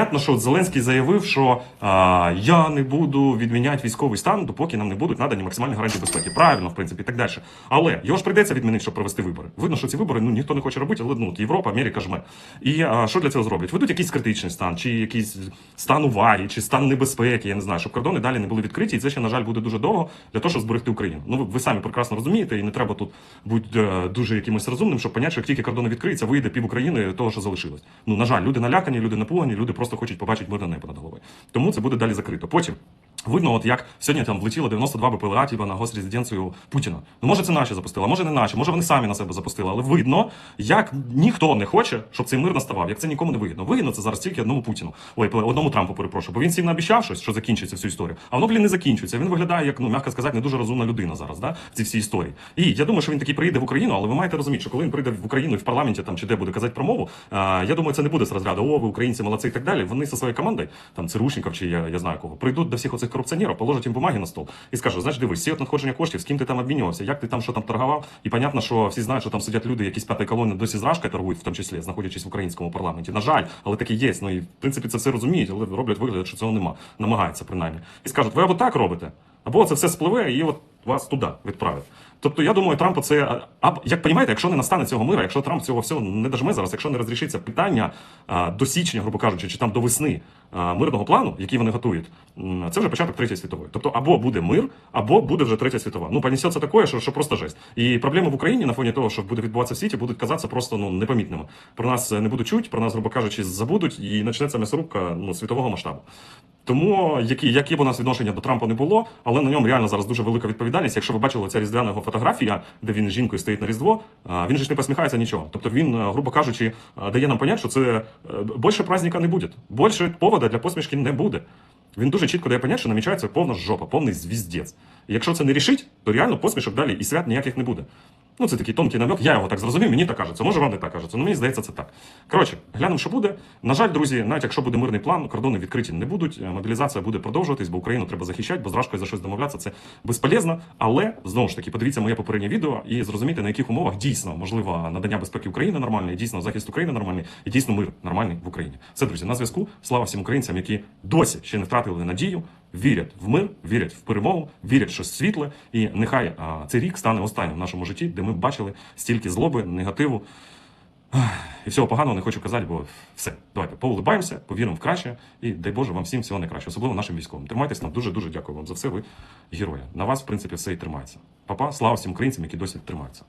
Понятно, що от Зеленський заявив, що а, я не буду відміняти військовий стан, допоки нам не будуть надані максимальні гарантії безпеки. Правильно, в принципі, і так далі. Але його ж прийдеться відмінити, щоб провести вибори. Видно, що ці вибори ну ніхто не хоче робити, але ну Європа, Америка жме. І а, що для цього зроблять? Ведуть якийсь критичний стан, чи якийсь стан уваги, чи стан небезпеки, я не знаю, щоб кордони далі не були відкриті. І це ще, на жаль, буде дуже довго для того, щоб зберегти Україну. Ну ви, ви самі прекрасно розумієте, і не треба тут бути е, дуже якимось розумним, щоб поняти, що як тільки кордони відкриються, вийде пів України того, що залишилось. Ну на жаль, люди налякані, люди напугані, люди просто хочуть побачити мирне небо над головою. Тому це буде далі закрито. Потім. Видно, от як сьогодні там влетіло 92 БПЛА типа, на госрезиденцію Путіна. Ну може це наші запустили, а може не наші, може вони самі на себе запустили. Але видно, як ніхто не хоче, щоб цей мир наставав. Як це нікому не вигідно. Вигідно це зараз тільки одному Путіну. Ой, одному Трампу перепрошую. Бо він всім наобіцяв щось, що закінчиться всю історію. А воно, блін, не закінчується. Він виглядає як, ну м'яко сказати, не дуже розумна людина зараз, да, в цій всій історії. І я думаю, що він таки приїде в Україну, але ви маєте розуміти, що коли він прийде в Україну і в парламенті там чи де буде казати промову, а, я думаю, це не буде з розряду, о, ви українці молодці і так далі. Вони зі своєю командою, там Цирушников чи я, я знаю кого, прийдуть до всіх оцих корупціонерів, положать їм бумаги на стол і скажуть, знаєш, дивись, всі от надходження коштів, з ким ти там обмінювався, як ти там що там торгував. І понятно, що всі знають, що там сидять люди, які з п'ятої колони досі з торгують, в тому числі, знаходячись в українському парламенті. На жаль, але таке є. Ну і в принципі це все розуміють, але роблять вигляд, що цього нема. Намагаються принаймні. І скажуть, ви або так робите, або це все спливе, і от вас туди відправить. Тобто, я думаю, Трампу це а, як розумієте, якщо не настане цього мира, якщо Трамп цього всього не дожме зараз, якщо не розрішиться питання а, до січня, грубо кажучи, чи там до весни а, мирного плану, який вони готують, це вже початок третьої світової. Тобто, або буде мир, або буде вже третя світова. Ну, понесеться таке, що, що просто жесть. І проблеми в Україні на фоні того, що буде відбуватися в світі, будуть казатися просто ну непомітними. Про нас не будуть чуть, про нас, грубо кажучи, забудуть, і почнеться м'ясорубка ну, світового масштабу. Тому які, які б у нас відношення до Трампа не було, але на ньому реально зараз дуже велика відповідальність. Якщо ви бачили ця різдвяна його фотографія, де він з жінкою стоїть на різдво, він же ж не посміхається нічого. Тобто він, грубо кажучи, дає нам понять, що це е, більше праздника не буде, більше повода для посмішки не буде. Він дуже чітко дає понять, що намічається повна жопа, повний звіздець. І якщо це не рішить, то реально посмішок далі і свят ніяких не буде. Ну, це такий тонкий намек. Я його так зрозумів, мені так кажеться. Може, вам не так кажеться. Ну, мені здається, це так. Коротше, глянемо, що буде. На жаль, друзі, навіть якщо буде мирний план, кордони відкриті не будуть. е, Мобілізація буде продовжуватись, бо Україну треба захищати, бо з за щось домовлятися це безполезно. Але знову ж таки, подивіться моє попереднє відео і зрозумійте, на яких умовах дійсно можливо надання безпеки України нормальне, дійсно захист України нормальний, і дійсно мир нормальний в Україні. Все, друзі, на зв'язку. Слава всім українцям, які досі ще не втратили надію, вірять в мир, вірять в перемогу, вірять в щось світле. І нехай цей рік стане останнім в нашому житті, де ми бачили стільки злоби, негативу. І всього поганого не хочу казати, бо все. Давайте поулибаємося, повіримо в краще і дай Боже вам всім всього найкраще, особливо нашим військовим. Тримайтесь нам дуже дуже дякую вам за все. Ви герої. На вас, в принципі, все і тримається. Папа, слава всім українцям, які досі тримаються.